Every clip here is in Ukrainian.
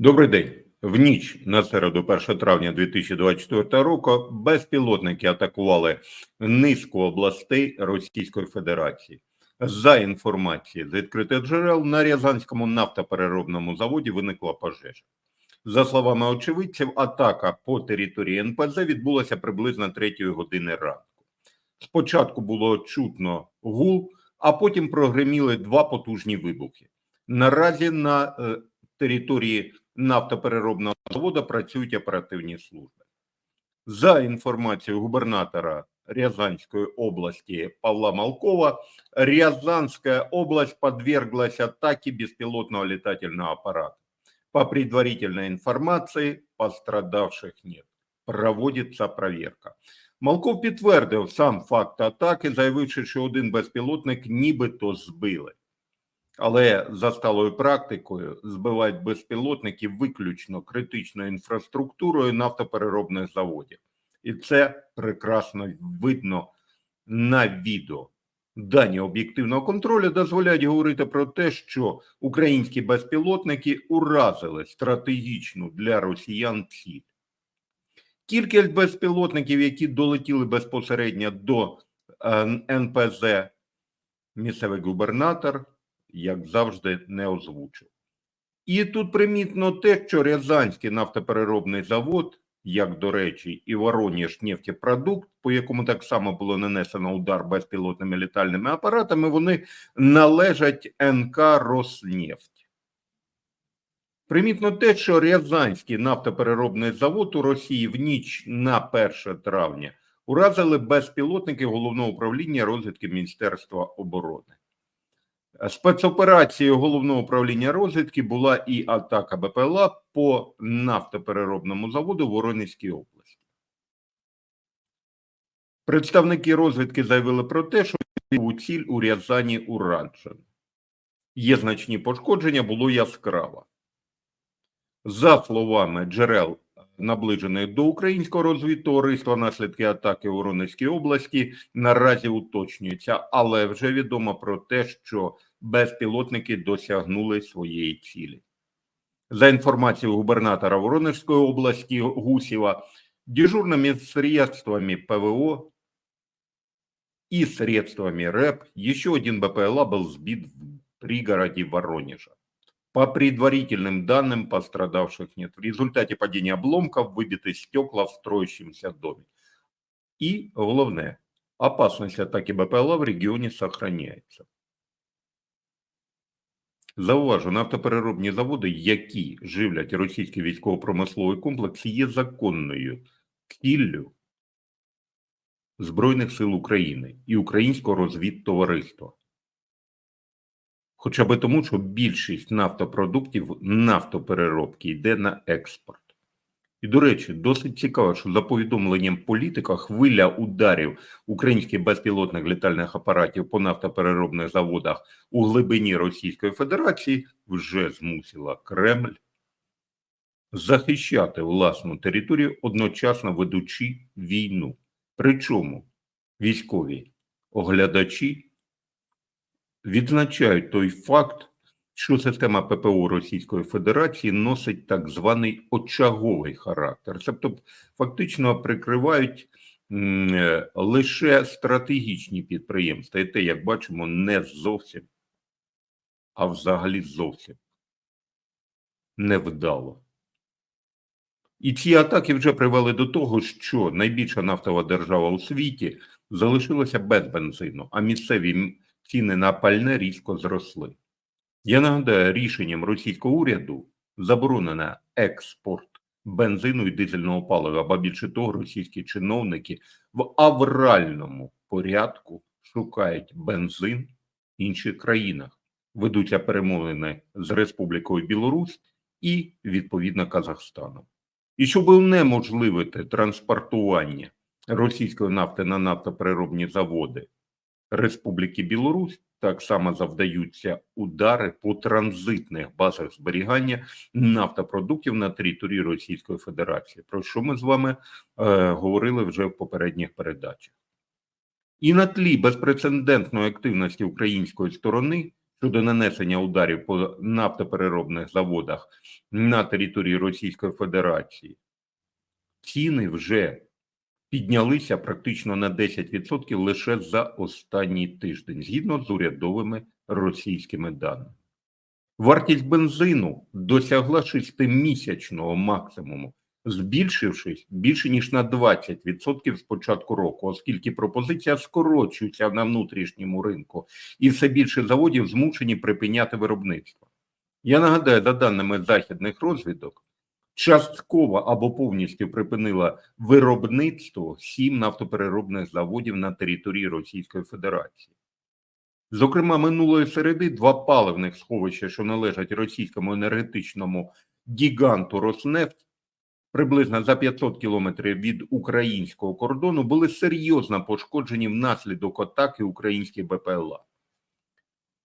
Добрий день. В ніч на середу 1 травня 2024 року безпілотники атакували низку областей Російської Федерації. За інформацією з відкритих джерел на Рязанському нафтопереробному заводі виникла пожежа. За словами очевидців, атака по території НПЗ відбулася приблизно 3 години ранку. Спочатку було чутно гул, а потім прогреміли два потужні вибухи. Наразі на е, території нафтопереробного заводу працюють оперативні служби. За інформацією губернатора Рязанської області Павла Малкова, Рязанская область подверглась атаке беспилотного летательного аппарата. По предварительной информации, пострадавших нет. Проводиться проверка. Малков підтвердив сам факт атаки, заявивши, що один безпілотник нібито збили. Але за сталою практикою збивають безпілотники виключно критичною інфраструктурою нафтопереробних заводів. І це прекрасно видно на відео. Дані об'єктивного контролю дозволяють говорити про те, що українські безпілотники уразили стратегічну для росіян ціль. Кількість безпілотників, які долетіли безпосередньо до е, НПЗ, місцевий губернатор, як завжди, не озвучив. І тут примітно те, що Рязанський нафтопереробний завод, як до речі, і Вороніж нефтепродукт, по якому так само було нанесено удар безпілотними літальними апаратами, вони належать НК Роснефть. Примітно те, що Рязанський нафтопереробний завод у Росії в ніч на 1 травня уразили безпілотники головного управління розвідки Міністерства оборони. Спецоперацією головного управління розвідки була і атака БПЛА по нафтопереробному заводу в Воронезькій області. Представники розвідки заявили про те, що у ціль у Рязані ураджено. Є значні пошкодження, було яскраво. За словами джерел, наближених до українського розвідтовариства, наслідки атаки у Воронезькій області наразі уточнюються, але вже відомо про те, що безпілотники досягнули своєї цілі. За інформацією губернатора Воронежської області Гусєва, дежурными средствами ПВО и средствами РЭП еще один БПЛА был сбит в пригороде Воронежа. По предварительным данным, пострадавших нет. В результате падения обломков выбиты стекла в строящемся доме. И, главное, опасность атаки БПЛА в регионе сохраняется. Зауважу, нафтопереробні заводи, які живлять російський військово-промисловий комплекс, є законною ціллю Збройних сил України і Українського розвідтовариства. Хоча би тому, що більшість нафтопродуктів нафтопереробки йде на експорт. І, до речі, досить цікаво, що за повідомленням політика хвиля ударів українських безпілотних літальних апаратів по нафтопереробних заводах у глибині Російської Федерації вже змусила Кремль захищати власну територію, одночасно ведучи війну. Причому військові оглядачі відзначають той факт, що система ППО Російської Федерації носить так званий очаговий характер, тобто фактично прикривають е, лише стратегічні підприємства, і те, як бачимо, не зовсім, а взагалі зовсім невдало. І ці атаки вже привели до того, що найбільша нафтова держава у світі залишилася без бензину, а місцеві ціни на пальне різко зросли. Я нагадаю, рішенням російського уряду заборонено експорт бензину і дизельного палива, або більше того, російські чиновники в авральному порядку шукають бензин в інших країнах. Ведуться перемовини з Республікою Білорусь і відповідно Казахстаном. І щоб унеможливити транспортування російської нафти на нафтопереробні заводи Республіки Білорусь, так само завдаються удари по транзитних базах зберігання нафтопродуктів на території Російської Федерації, про що ми з вами е, говорили вже в попередніх передачах. І на тлі безпрецедентної активності української сторони щодо нанесення ударів по нафтопереробних заводах на території Російської Федерації, ціни вже піднялися практично на 10% лише за останній тиждень, згідно з урядовими російськими даними. Вартість бензину досягла шестимісячного максимуму, збільшившись більше ніж на 20% з початку року, оскільки пропозиція скорочується на внутрішньому ринку, і все більше заводів змушені припиняти виробництво. Я нагадаю, за даними західних розвідок, частково або повністю припинила виробництво сім нафтопереробних заводів на території Російської Федерації. Зокрема, минулої середи два паливних сховища, що належать російському енергетичному гіганту Роснефть, приблизно за 500 кілометрів від українського кордону, були серйозно пошкоджені внаслідок атаки українських БПЛА.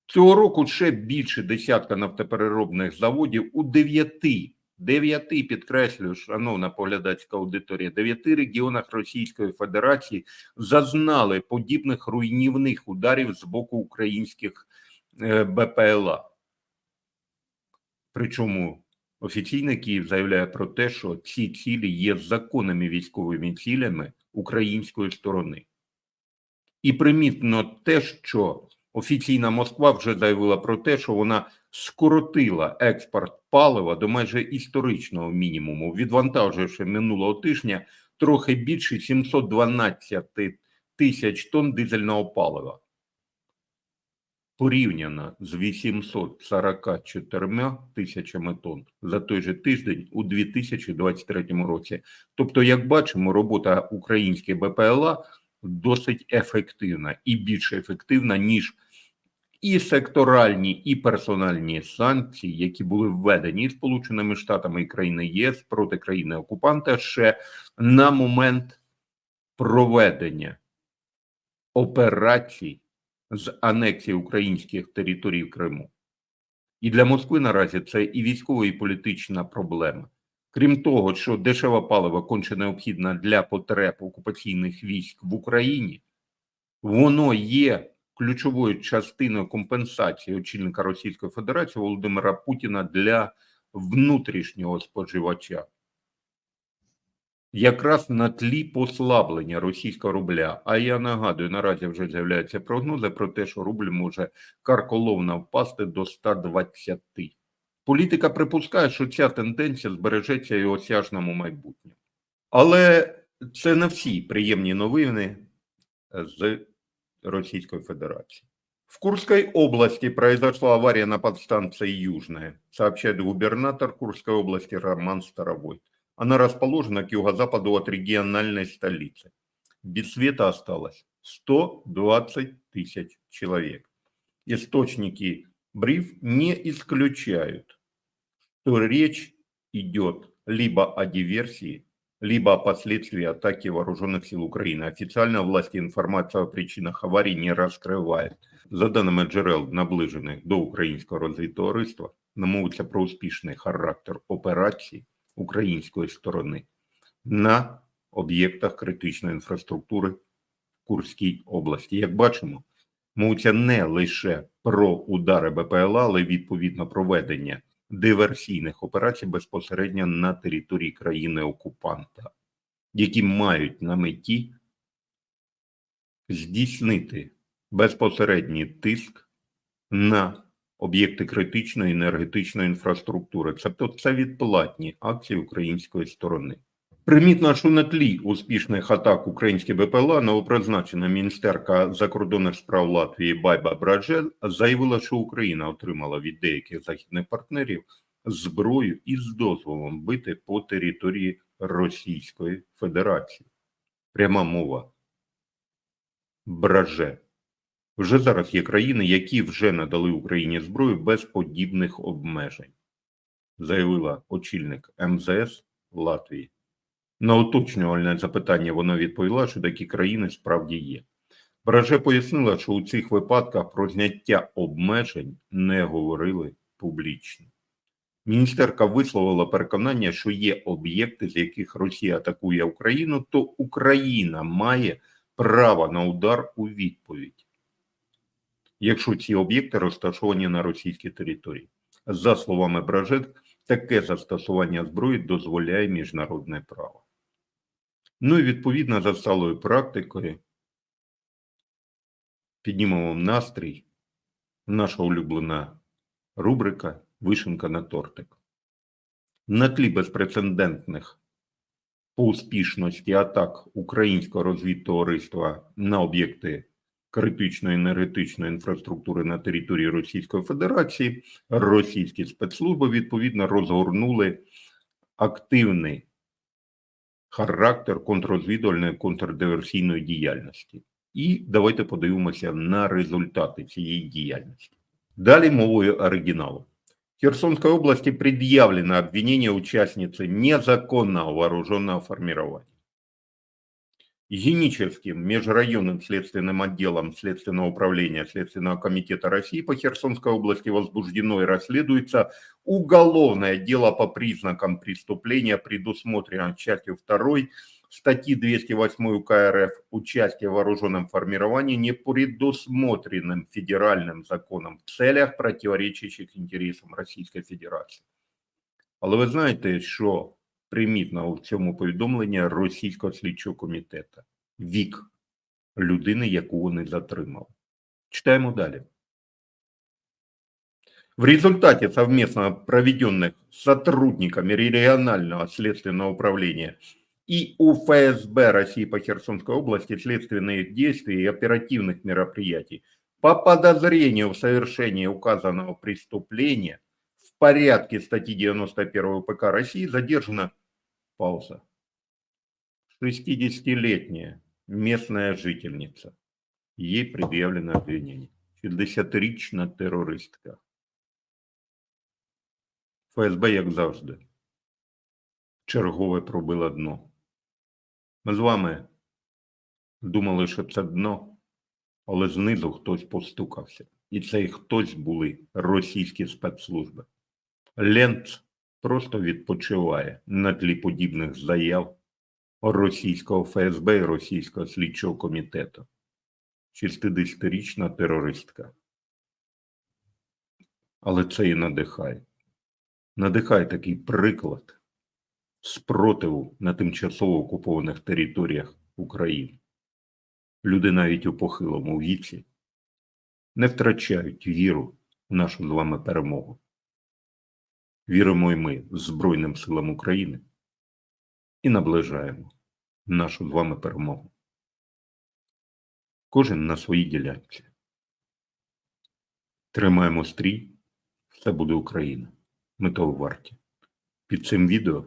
Цього року ще більше десятка нафтопереробних заводів у дев'яти, дев'яти, підкреслюю, шановна поглядацька аудиторія, дев'яти регіонах Російської Федерації зазнали подібних руйнівних ударів з боку українських е, БПЛА. Причому офіційний Київ заявляє про те, що ці цілі є законними військовими цілями української сторони. І примітно те, що офіційна Москва вже заявила про те, що вона скоротила експорт палива до майже історичного мінімуму, відвантаживши минулого тижня трохи більше 712 тисяч тонн дизельного палива. Порівняно з 844 тисячами тонн за той же тиждень у 2023 році. Тобто, як бачимо, робота українських БПЛА досить ефективна і більш ефективна, ніж і секторальні, і персональні санкції, які були введені Сполученими Штатами і країни ЄС проти країни окупанта ще на момент проведення операцій з анексії українських територій Криму. І для Москви наразі це і військова, і політична проблема. Крім того, що дешеве паливо конче необхідне для потреб окупаційних військ в Україні, воно є ключовою частиною компенсації очільника Російської Федерації Володимира Путіна для внутрішнього споживача. Якраз на тлі послаблення російського рубля. А я нагадую, наразі вже з'являються прогнози про те, що рубль може карколовно впасти до 120. Політика припускає, що ця тенденція збережеться і осяжному майбутньому. Але це не всі приємні новини з Российской Федерации. В Курской области произошла авария на подстанции Южная, сообщает губернатор Курской области Роман Старовой. Она расположена к юго-западу от региональной столицы. Без света осталось 120 тысяч человек. Источники бриф не исключают, что речь идет либо о диверсии, либо о последствии атаки вооруженных сил Украины. Официально власти информацию о причинах аварии не раскрывают. За даними джерел, наближених до українського розвідтовариства, намовиться про успішний характер операції української сторони на об'єктах критичної інфраструктури в Курській області. Як бачимо, мовиться не лише про удари БПЛА, але відповідно проведення диверсійних операцій безпосередньо на території країни-окупанта, які мають на меті здійснити безпосередній тиск на об'єкти критичної енергетичної інфраструктури. Тобто це відплатні акції української сторони. Примітно, що на тлі успішних атак українських БПЛА новопризначена міністерка закордонних справ Латвії Байба Брадже заявила, що Україна отримала від деяких західних партнерів зброю із дозволом бити по території Російської Федерації. Пряма мова. Брадже. Вже зараз є країни, які вже надали Україні зброю без подібних обмежень, заявила очільник МЗС Латвії. На уточнювальне запитання вона відповіла, що такі країни справді є. Браже пояснила, що у цих випадках про зняття обмежень не говорили публічно. Міністерка висловила переконання, що є об'єкти, з яких Росія атакує Україну, то Україна має право на удар у відповідь. якщо ці об'єкти розташовані на російській території. За словами Бражет, таке застосування зброї дозволяє міжнародне право. Ну і відповідно за сталою практикою піднімемо настрій. Наша улюблена рубрика Вишенка на тортик. На тлі безпрецедентних по успішності атак українського розвідтовариства на об'єкти критичної енергетичної інфраструктури на території Російської Федерації, російські спецслужби відповідно розгорнули активний характер контррозвідувальної контрдиверсійної діяльності. І давайте подивимося на результати цієї діяльності. Далі мовою оригіналу. Херсонской области предъявлено обвинение участницы незаконного вооруженного формирования. Геническим межрайонным следственным отделом Следственного управления Следственного комитета России по Херсонской области возбуждено и расследуется уголовное дело по признакам преступления, предусмотренного частью 2 статьи 208 УК РФ «Участие в вооруженном формировании, не предусмотренным федеральным законом в целях, противоречащих интересам Російської Федерації». Але ви знаєте, що примітно у цьому повідомленні Російського слідчого комітету? Вік людини, яку вони затримали. Читаємо далі. В результате совместно проведенных сотрудниками регионального следственного управления и УФСБ России по Херсонской области следственных действий и оперативных мероприятий по подозрению в совершении указанного преступления в порядке статьи 91 УПК России задержана пауза. 60-летняя местная жительница. Ей предъявлено обвинение. 60-річна терористка. ФСБ, як завжди, чергове пробило дно. Ми з вами думали, що це дно, але знизу хтось постукався. І цей хтось були російські спецслужби. Ленц просто відпочиває на тлі подібних заяв російського ФСБ і російського слідчого комітету. 60-річна терористка. Але це і надихає. Надихає такий приклад спротиву на тимчасово окупованих територіях України. Люди навіть у похилому віці не втрачають віру в нашу з вами перемогу. Віримо і ми Збройним силам України і наближаємо нашу з вами перемогу. Кожен на своїй ділянці. Тримаємо стрій, все буде Україна. Ми того варті. Під цим відео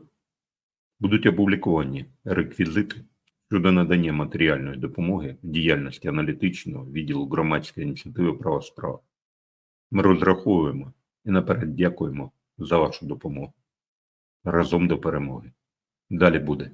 будуть опубліковані реквізити щодо надання матеріальної допомоги діяльності аналітичного відділу громадської ініціативи права справа. Ми розраховуємо і наперед дякуємо за вашу допомогу. Разом до перемоги. Далі буде.